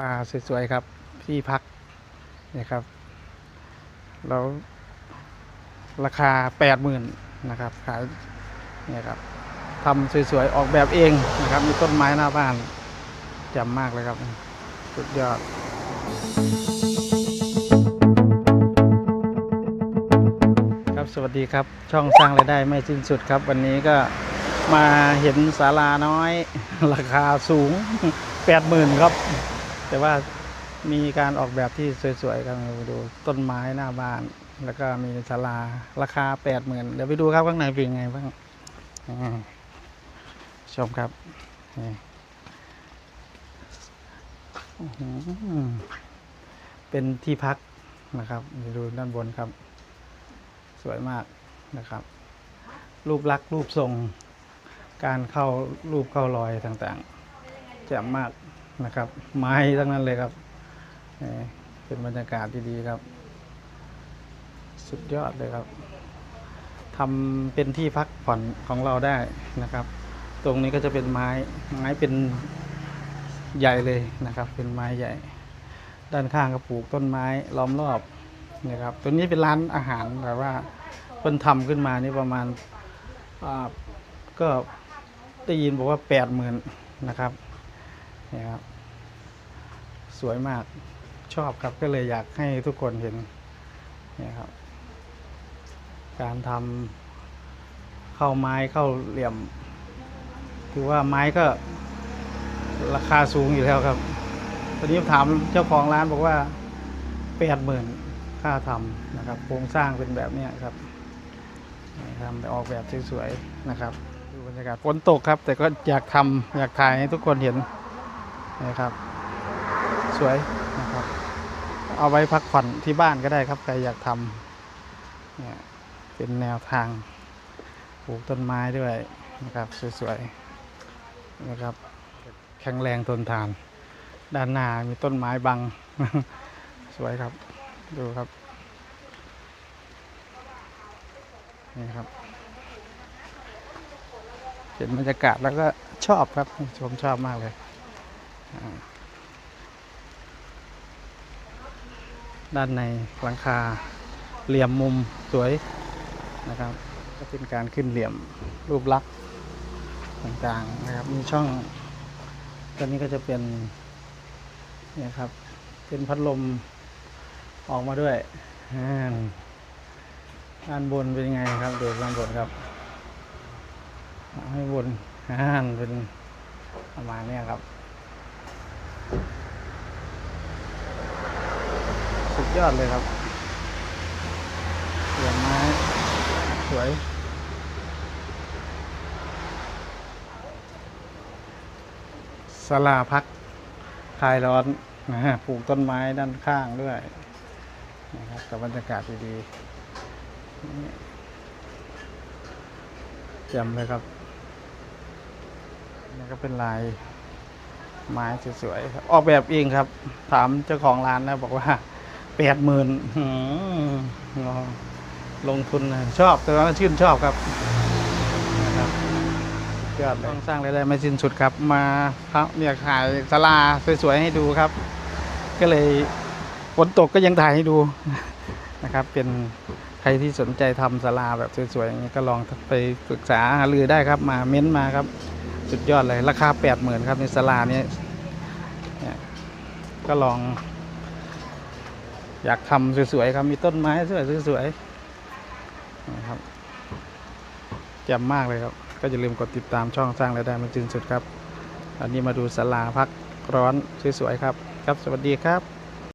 ลาสวยๆครับที่พักเนี่ยครับ แล้วราคาแปดหมื่นนะครับขายเนี่ยครับทำสวยๆออกแบบเองนะครับ มีต้นไม้หน้าบ้านจำมากเลยครับ สุดยอดครับสวัสดีครับช่องสร้างรายได้ไม่สิ้นสุดครับ วันนี้ก็มาเห็นศาลาน้อย ราคาสูงแปดหมื่นครับ แต่ว่ามีการออกแบบที่สวยๆครับไปดูต้นไม้หน้าบ้าน แล้วก็มีศาลาราคาแปดหมื่นเดี๋ยวไปดูครับข้างในเป็นยังไงบ้างชมครับเป็นที่พักนะครับดูด้านบนครับ สวยมากนะครับ รูปลักษณ์รูปทรง การเข้ารูปเข้ารอยต่างๆแจ่มมาก นะครับ ไม้ทั้งนั้นเลยครับเป็นบรรยากาศที่ดีครับ สุดยอดเลยครับทำเป็นที่พักผ่อนของเราได้นะครับ ตรงนี้ก็จะเป็นไม้ไม้เป็นใหญ่เลยนะครับ เป็นไม้ใหญ่ ด้านข้างก็ปลูกต้นไม้ล้อมรอบนะครับตัวนี้เป็นร้านอาหารแบบว่าเพิ่นทำขึ้นมานี่ประมาณก็ได้ยินบอกว่าแปดหมื่นนะครับ นี่ครับ สวยมากชอบครับก็เลยอยากให้ทุกคนเห็นนี่ครับ การทำเข้าไม้เข้าเหลี่ยม คือว่าไม้ก็ราคาสูงอยู่แล้วครับ ตอนนี้ถามเจ้าของร้านบอกว่าแปดหมื่นค่าทำนะครับ โครงสร้างเป็นแบบนี้ครับนี่ทำออกแบบสวยๆนะครับ ดูบรรยากาศฝนตกครับ แต่ก็อยากทำอยากถ่ายให้ทุกคนเห็น นะครับ สวยนะครับ เอาไว้พักผ่อนที่บ้านก็ได้ครับใครอยากทำเนี่ยเป็นแนวทางปลูกต้นไม้ด้วยนะครับสวยๆนะครับแข็งแรงทนทาน ด้านหน้ามีต้นไม้บัง สวยครับ ดูครับนี่ครับเห็นบรรยากาศแล้วก็ชอบครับ ชมชอบมากเลย ด้านในหลังคาเหลี่ยมมุมสวยนะครับ ก็เป็นการขึ้นเหลี่ยมรูปลักษณ์ต่างๆนะครับ มีช่องตัวนี้ก็จะเป็นเนี่ยครับ เป็นพัดลมออกมาด้วยอ่าด้านบนเป็นยังไงครับดูด้านบนครับให้บนอ่านเป็นประมาณนี้ครับ สุด ยอดเลยครับเสียงไม้สวยศาลาพักคลายร้อนนะฮะปลูกต้นไม้ด้านข้างด้วยนะครับกับบรรยากาศดีๆนี่แจ่มเลยครับนี่ก็เป็นลายไม้สวยๆครับออกแบบเองครับ ถามเจ้าของร้านแล้วบอกว่า แปดหมื่นลงทุนนะชอบแต่ว่าชื่นชอบครับนะครับยอดต้องสร้างรายได้ไม่สิ้นสุดครับ มาครับเนี่ยขายศาลาสวยๆให้ดูครับ ก็เลยฝนตกก็ยังถ่ายให้ดูนะครับ เป็นใครที่สนใจทำศาลาแบบสวยๆอย่างนี้ก็ลองไปปรึกษาหารือได้ครับ มาเม้นต์มาครับ สุดยอดเลยราคาแปดหมื่นครับในศาลาเนี้ยเนี่ยก็ลอง อยากทำสวยๆครับ มีต้นไม้สวยๆนะครับแจ่มมากเลยครับ ก็อย่าลืมกดติดตามช่องสร้างรายได้มันจึนสุดครับ อันนี้มาดูศาลาพักร้อนสวยๆครับ ครับ สวัสดีครับ